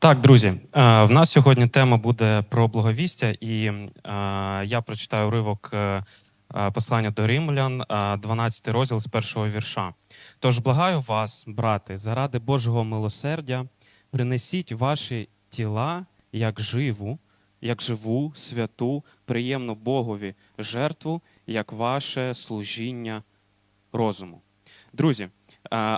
Так, друзі, е, в нас сьогодні тема буде про благовістя, і е, я прочитаю уривок е, послання до Римлян, е, 12 розділ з першого вірша. Тож благаю вас, брати, заради Божого милосердя, принесіть ваші тіла як живу, як живу, святу, приємну Богові жертву, як ваше служіння розуму. Друзі,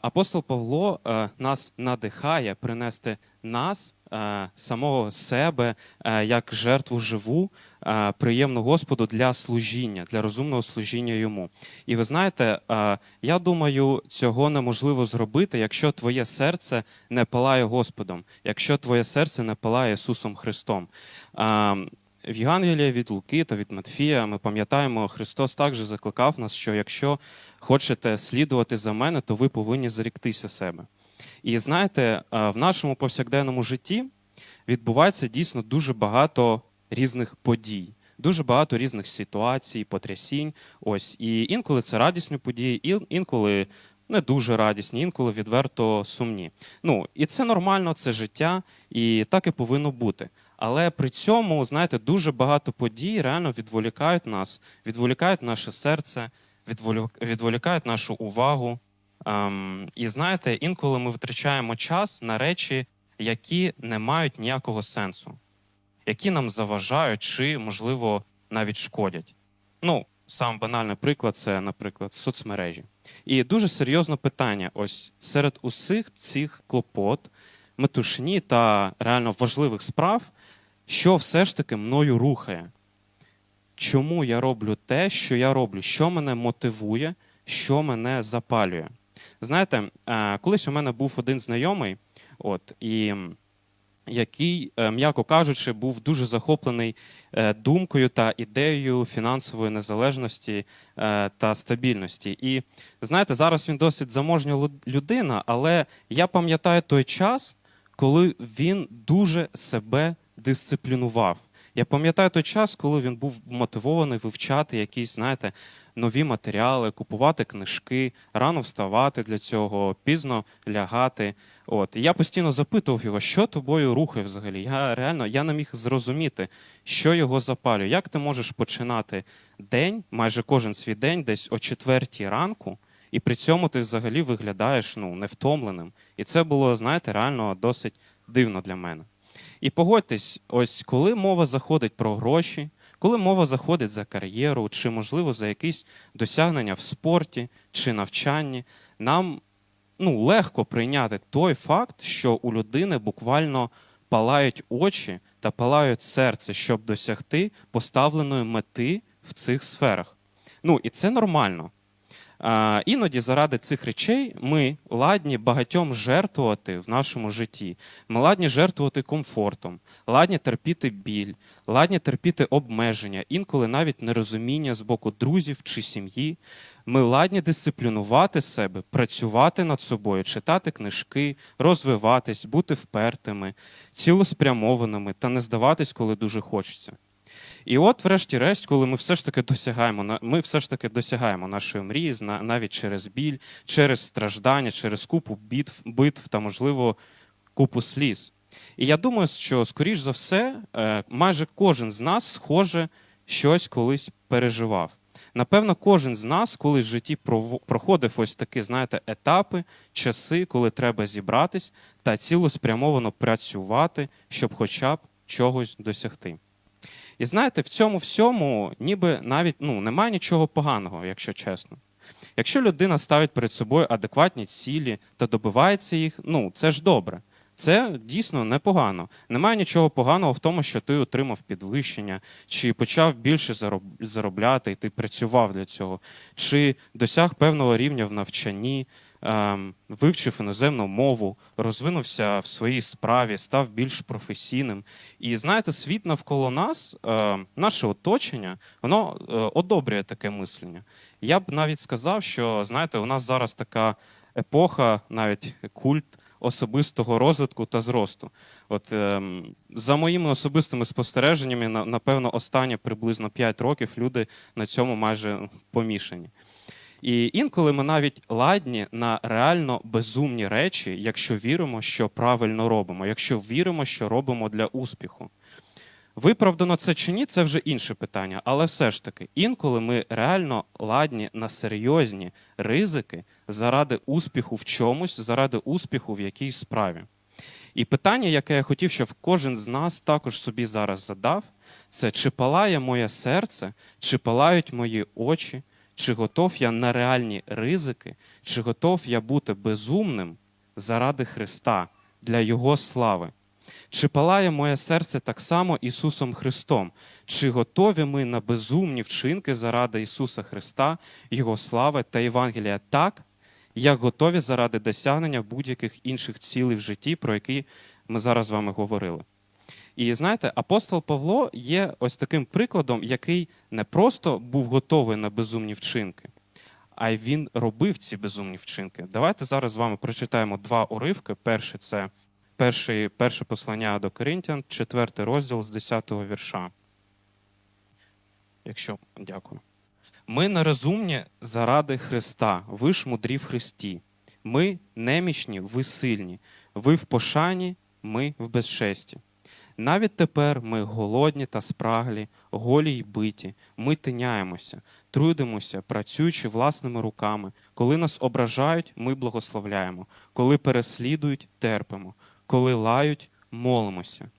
апостол Павло нас надихає принести нас, е, самого себе, е, як жертву живу, е, приємну Господу для служіння, для розумного служіння йому. І ви знаєте, я думаю, цього неможливо зробити, якщо твоє серце не палає Господом, якщо твоє серце не палає Ісусом Христом. В Євангелії від Луки та від Матфія ми пам'ятаємо, Христос також закликав нас, що якщо хочете слідувати за мене, то ви повинні заріктися себе. І знаєте, е, в нашому повсякденному житті відбувається дійсно дуже багато різних подій, дуже багато різних ситуацій, потрясінь. Ось і інколи це радісні події, ін- інколи не дуже радісні, інколи відверто сумні. Ну і це нормально, це життя, і так і повинно бути. Але при цьому, знаєте, дуже багато подій реально відволікають нас, відволікають наше серце, відволі- відволікають нашу увагу. Ем, і знаєте, інколи ми витрачаємо час на речі, які не мають ніякого сенсу, які нам заважають чи, можливо, навіть шкодять. Ну, сам банальний приклад це, наприклад, соцмережі. І дуже серйозне питання: ось серед усіх цих клопот, метушні та реально важливих справ, що все ж таки мною рухає. Чому я роблю те, що я роблю, що мене мотивує, що мене запалює. Знаєте, е, колись у мене був один знайомий, от, і який, е, м'яко кажучи, був дуже захоплений е, думкою та ідеєю фінансової незалежності та стабільності. І знаєте, зараз він досить заможня людина, але я пам'ятаю той час, коли він дуже себе дисциплінував. Я пам'ятаю той час, коли він був мотивований вивчати якісь, знаєте, нові матеріали, купувати книжки, рано вставати для цього, пізно лягати. От я постійно запитував його, що тобою рухає взагалі. Я реально я не міг зрозуміти, що його запалює. Як ти можеш починати день, майже кожен свій день, десь о четвертій ранку, і при цьому ти взагалі виглядаєш ну невтомленим. І це було, знаєте, реально досить дивно для мене. І погодьтесь, ось коли мова заходить про гроші, коли мова заходить за кар'єру, чи, можливо, за якісь досягнення в спорті чи навчанні, нам ну, легко прийняти той факт, що у людини буквально палають очі та палають серце, щоб досягти поставленої мети в цих сферах. Ну, і це нормально. Іноді заради цих речей ми ладні багатьом жертвувати в нашому житті. Ми ладні жертвувати комфортом, ладні терпіти біль, ладні терпіти обмеження, інколи навіть нерозуміння з боку друзів чи сім'ї. Ми ладні дисциплінувати себе, працювати над собою, читати книжки, розвиватись, бути впертими, цілеспрямованими та не здаватись, коли дуже хочеться. І от, врешті-решт, коли ми все ж таки досягаємо, ми все ж таки досягаємо нашої мрії навіть через біль, через страждання, через купу битв, битв та, можливо, купу сліз. І я думаю, що, скоріш за все, е, майже кожен з нас, схоже, щось колись переживав. Напевно, кожен з нас колись в житті проходив ось такі, знаєте, етапи, часи, коли треба зібратись та цілеспрямовано працювати, щоб хоча б чогось досягти. І знаєте, в цьому всьому ніби навіть ну, немає нічого поганого, якщо чесно. Якщо людина ставить перед собою адекватні цілі та добивається їх, ну це ж добре. Це дійсно непогано. Немає нічого поганого в тому, що ти отримав підвищення, чи почав більше зароб- заробляти, і ти працював для цього, чи досяг певного рівня в навчанні, вивчив іноземну мову, розвинувся в своїй справі, став більш професійним. І знаєте, світ навколо нас, е, наше оточення, воно е, одобрює таке мислення. Я б навіть сказав, що знаєте, у нас зараз така епоха, навіть культ особистого розвитку та зросту. От ем, за моїми особистими спостереженнями, на- напевно, останні приблизно 5 років люди на цьому майже помішані. І інколи ми навіть ладні на реально безумні речі, якщо віримо, що правильно робимо, якщо віримо, що робимо для успіху. Виправдано це чи ні, це вже інше питання. Але все ж таки, інколи ми реально ладні на серйозні ризики заради успіху в чомусь, заради успіху в якійсь справі. І питання, яке я хотів, щоб кожен з нас також собі зараз задав, це чи палає моє серце, чи палають мої очі, чи готов я на реальні ризики, чи готов я бути безумним заради Христа для Його слави. Чи палає моє серце так само Ісусом Христом? Чи готові ми на безумні вчинки заради Ісуса Христа, Його слави та Євангелія так, як готові заради досягнення будь-яких інших цілей в житті, про які ми зараз з вами говорили? І знаєте, апостол Павло є ось таким прикладом, який не просто був готовий на безумні вчинки, а й він робив ці безумні вчинки. Давайте зараз з вами прочитаємо два уривки. Перший це перший, перше послання до Коринтян, четвертий розділ з 10-го вірша. Якщо дякую. Ми нерозумні заради Христа, ви ж мудрі в Христі. Ми немічні, ви сильні, ви в пошані, ми в безчесті. Навіть тепер ми голодні та спраглі, голі й биті, ми тиняємося, трудимося, працюючи власними руками. Коли нас ображають, ми благословляємо, коли переслідують, терпимо, коли лають, молимося.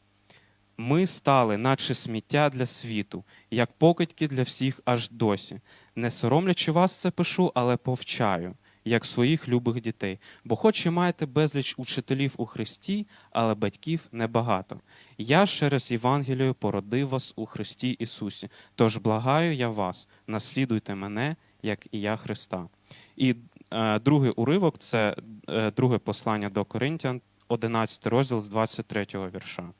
Ми стали, наче сміття для світу, як покидьки для всіх аж досі. Не соромлячи вас це пишу, але повчаю, як своїх любих дітей. Бо хоч і маєте безліч учителів у Христі, але батьків небагато. Я через Євангелію породив вас у Христі Ісусі. Тож благаю я вас, наслідуйте мене, як і я Христа. І е, другий уривок це е, друге послання до Коринтян, 11 розділ з 23 вірша.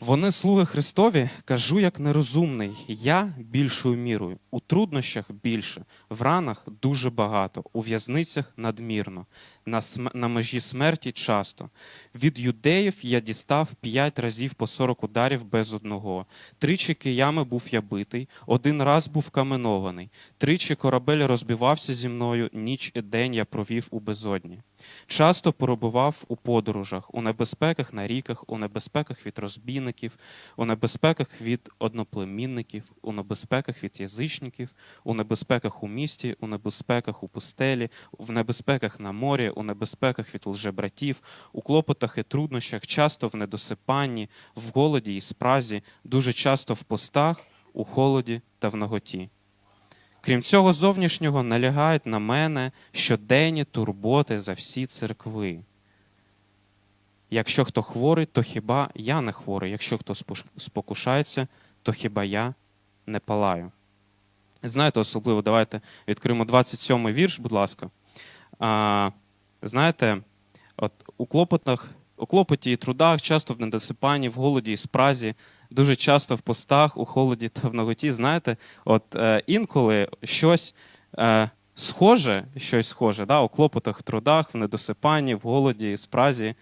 Вони слуги Христові, кажу як нерозумний, я більшою мірою, у труднощах більше, в ранах дуже багато, у в'язницях надмірно, на, см... на межі смерті часто. Від юдеїв я дістав п'ять разів по сорок ударів без одного. Тричі киями був я битий, один раз був каменований, тричі корабель розбивався зі мною, ніч і день я провів у безодні. Часто перебував у подорожах, у небезпеках на ріках, у небезпеках від розбійників, у небезпеках від одноплемінників, у небезпеках від язичників, у небезпеках у місті, у небезпеках у пустелі, в небезпеках на морі, у небезпеках від лжебратів, у клопотах і труднощах, часто в недосипанні, в голоді і спразі, дуже часто в постах, у холоді та в наготі. Крім цього зовнішнього, налягають на мене щоденні турботи за всі церкви. Якщо хто хворий, то хіба я не хворий, якщо хто спокушається, то хіба я не палаю. Знаєте, особливо, давайте відкриємо 27-й вірш, будь ласка. А, Знаєте, от у клопотах, у клопоті і трудах, часто в недосипанні, в голоді і спразі, дуже часто в постах, у холоді та в ноготі, знаєте, от е, інколи щось е, схоже, щось схоже, да, у клопотах, трудах, в недосипанні, в голоді і спразі.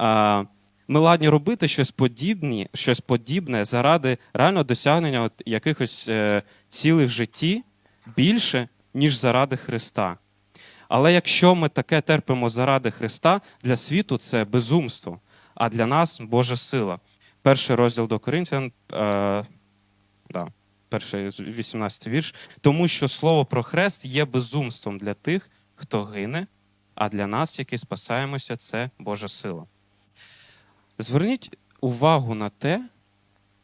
Е, ми ладні робити щось подібне, щось подібне заради реального досягнення от якихось е, цілей в житті більше, ніж заради Христа. Але якщо ми таке терпимо заради Христа, для світу це безумство, а для нас Божа сила. Перший розділ до Коринфян, е, да, перший 18 вірш. Тому що слово про хрест є безумством для тих, хто гине, а для нас, які спасаємося, це Божа сила. Зверніть увагу на те,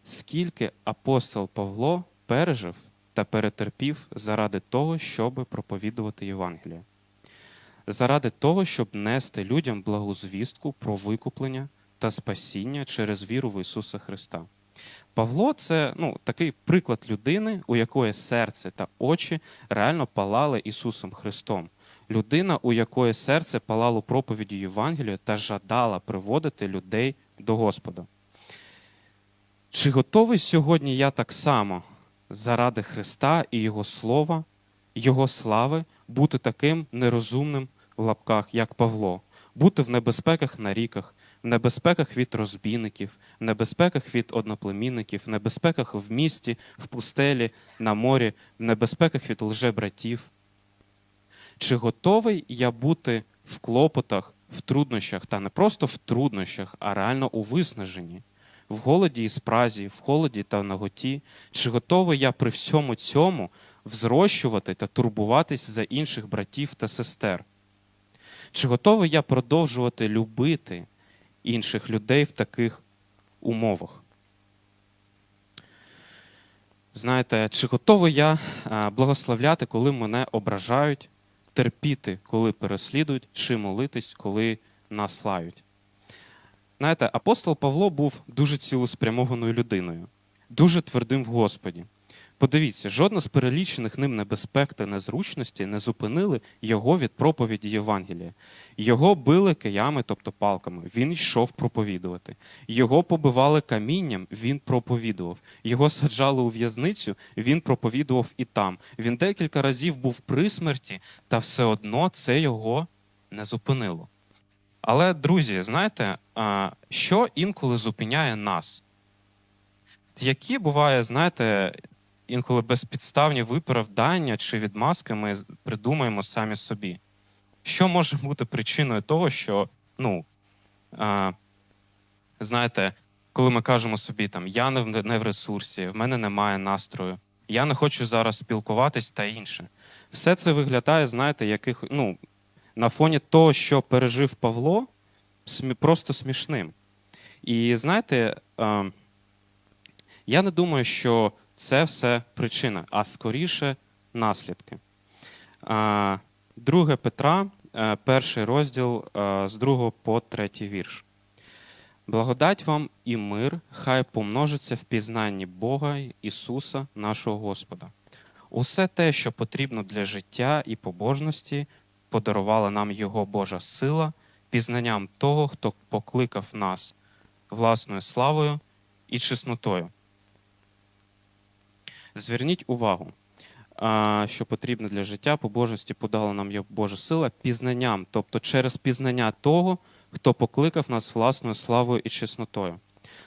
скільки апостол Павло пережив та перетерпів заради того, щоб проповідувати Євангеліє. Заради того, щоб нести людям благу звістку про викуплення та спасіння через віру в Ісуса Христа. Павло це ну, такий приклад людини, у якої серце та очі реально палали Ісусом Христом. Людина, у якої серце палало проповіддю Євангелію та жадала приводити людей до Господа. Чи готовий сьогодні я так само заради Христа і Його Слова, Його слави бути таким нерозумним в лапках, як Павло, бути в небезпеках на ріках, в небезпеках від розбійників, в небезпеках від одноплемінників, в небезпеках в місті, в пустелі, на морі, в небезпеках від лжебратів. Чи готовий я бути в клопотах, в труднощах, та не просто в труднощах, а реально у виснаженні, в голоді і спразі, в холоді та наготі? Чи готовий я при всьому цьому взрощувати та турбуватись за інших братів та сестер? Чи готовий я продовжувати любити інших людей в таких умовах? Знаєте, чи готовий я благословляти, коли мене ображають, терпіти, коли переслідують, чи молитись, коли нас лають? Знаєте, апостол Павло був дуже цілеспрямованою людиною, дуже твердим в Господі. Подивіться, жодна з перелічених ним небезпек та незручності не зупинили його від проповіді Євангелія. Його били киями, тобто палками. Він йшов проповідувати. Його побивали камінням, він проповідував. Його саджали у в'язницю, він проповідував і там. Він декілька разів був при смерті, та все одно це його не зупинило. Але, друзі, знаєте, що інколи зупиняє нас? Які буває, знаєте, інколи безпідставні виправдання чи відмазки ми придумаємо самі собі. Що може бути причиною того, що, ну, а, знаєте, коли ми кажемо собі, там, я не в, ресурсі, в мене немає настрою, я не хочу зараз спілкуватись та інше. Все це виглядає, знаєте, яких, ну, на фоні того, що пережив Павло, смі- просто смішним. І знаєте, а, я не думаю, що це все причина, а скоріше наслідки. Друге Петра, е, перший розділ е, з 2 по 3 вірш. Благодать вам і мир, хай помножиться в пізнанні Бога Ісуса, нашого Господа. Усе те, що потрібно для життя і побожності, подарувала нам Його Божа сила, пізнанням того, хто покликав нас власною славою і чеснотою. Зверніть увагу, що потрібно для життя, побожності подала нам Божа сила пізнанням, тобто через пізнання того, хто покликав нас власною славою і чеснотою.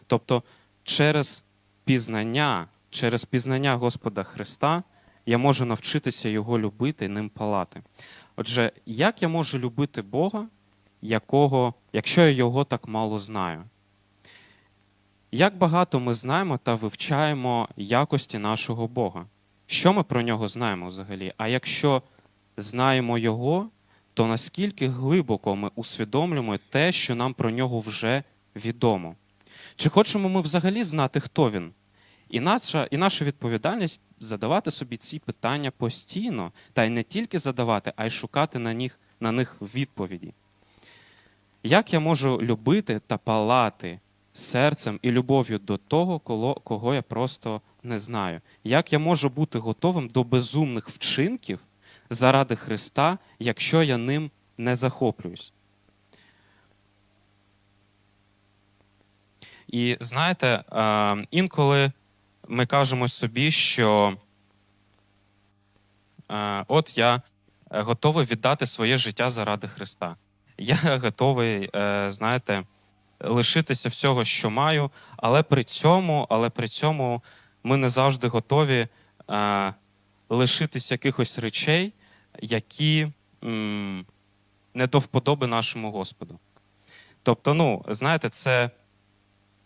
Тобто, через пізнання, через пізнання Господа Христа я можу навчитися Його любити ним палати. Отже, як я можу любити Бога, якого, якщо я його так мало знаю? Як багато ми знаємо та вивчаємо якості нашого Бога? Що ми про нього знаємо взагалі? А якщо знаємо Його, то наскільки глибоко ми усвідомлюємо те, що нам про нього вже відомо? Чи хочемо ми взагалі знати, хто він? І наша, і наша відповідальність задавати собі ці питання постійно, та й не тільки задавати, а й шукати на них, на них відповіді. Як я можу любити та палати серцем і любов'ю до того, кого я просто не знаю? Як я можу бути готовим до безумних вчинків заради Христа, якщо я ним не захоплююсь? І знаєте, інколи ми кажемо собі, що от я е, готовий віддати своє життя заради Христа. Я готовий, е, знаєте, лишитися всього, що маю, але при цьому, але при цьому ми не завжди готові е, лишитися якихось речей, які м, не до вподоби нашому Господу. Тобто, ну, знаєте, це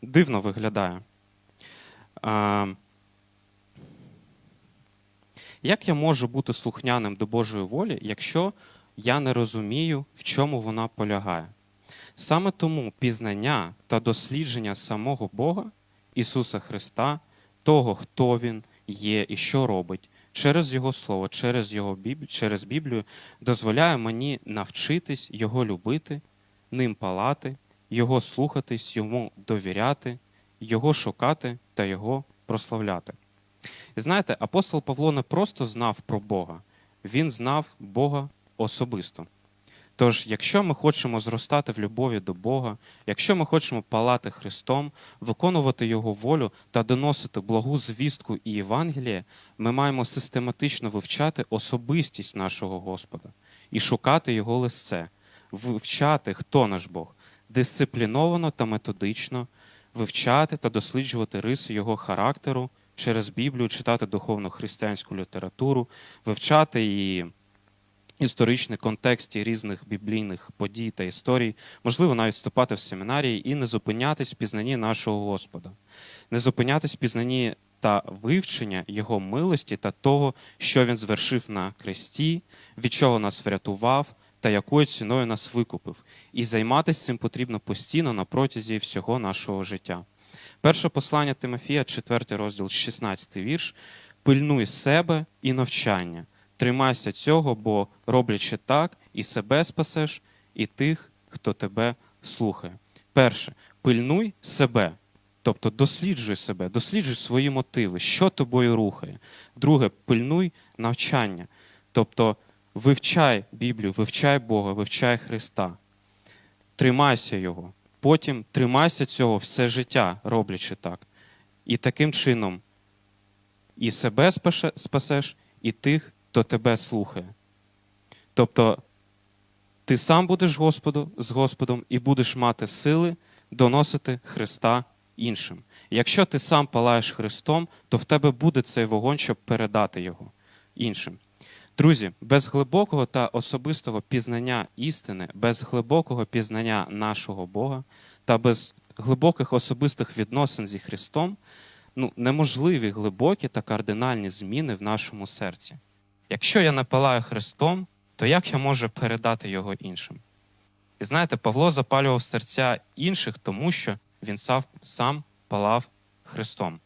дивно виглядає. А, як я можу бути слухняним до Божої волі, якщо я не розумію, в чому вона полягає? Саме тому пізнання та дослідження самого Бога, Ісуса Христа, того, хто Він є і що робить, через Його Слово, через, Його Біб... через Біблію, дозволяє мені навчитись Його любити, ним палати, Його слухатись, Йому довіряти, Його шукати та Його прославляти. І знаєте, апостол Павло не просто знав про Бога, він знав Бога особисто. Тож, якщо ми хочемо зростати в любові до Бога, якщо ми хочемо палати Христом, виконувати Його волю та доносити благу звістку і Євангеліє, ми маємо систематично вивчати особистість нашого Господа і шукати Його лице, вивчати, хто наш Бог, дисципліновано та методично вивчати та досліджувати риси його характеру через Біблію, читати духовну християнську літературу, вивчати і історичний контексті різних біблійних подій та історій, можливо, навіть вступати в семінарії і не зупинятись в пізнанні нашого Господа, не зупинятись в пізнанні та вивчення Його милості та того, що Він звершив на кресті, від чого нас врятував та якою ціною нас викупив. І займатися цим потрібно постійно на протязі всього нашого життя. Перше послання Тимофія, 4 розділ, 16 вірш. Пильнуй себе і навчання. Тримайся цього, бо роблячи так, і себе спасеш, і тих, хто тебе слухає. Перше, пильнуй себе, тобто досліджуй себе, досліджуй свої мотиви, що тобою рухає. Друге, пильнуй навчання, тобто вивчай Біблію, вивчай Бога, вивчай Христа, тримайся Його. Потім тримайся цього все життя, роблячи так. І таким чином і себе спасеш, і тих, хто тебе слухає. Тобто ти сам будеш Господу, з Господом і будеш мати сили доносити Христа іншим. Якщо ти сам палаєш Христом, то в тебе буде цей вогонь, щоб передати його іншим. Друзі, без глибокого та особистого пізнання істини, без глибокого пізнання нашого Бога та без глибоких особистих відносин зі Христом ну, неможливі глибокі та кардинальні зміни в нашому серці. Якщо я не палаю Христом, то як я можу передати його іншим? І знаєте, Павло запалював серця інших, тому що він сам, палав Христом.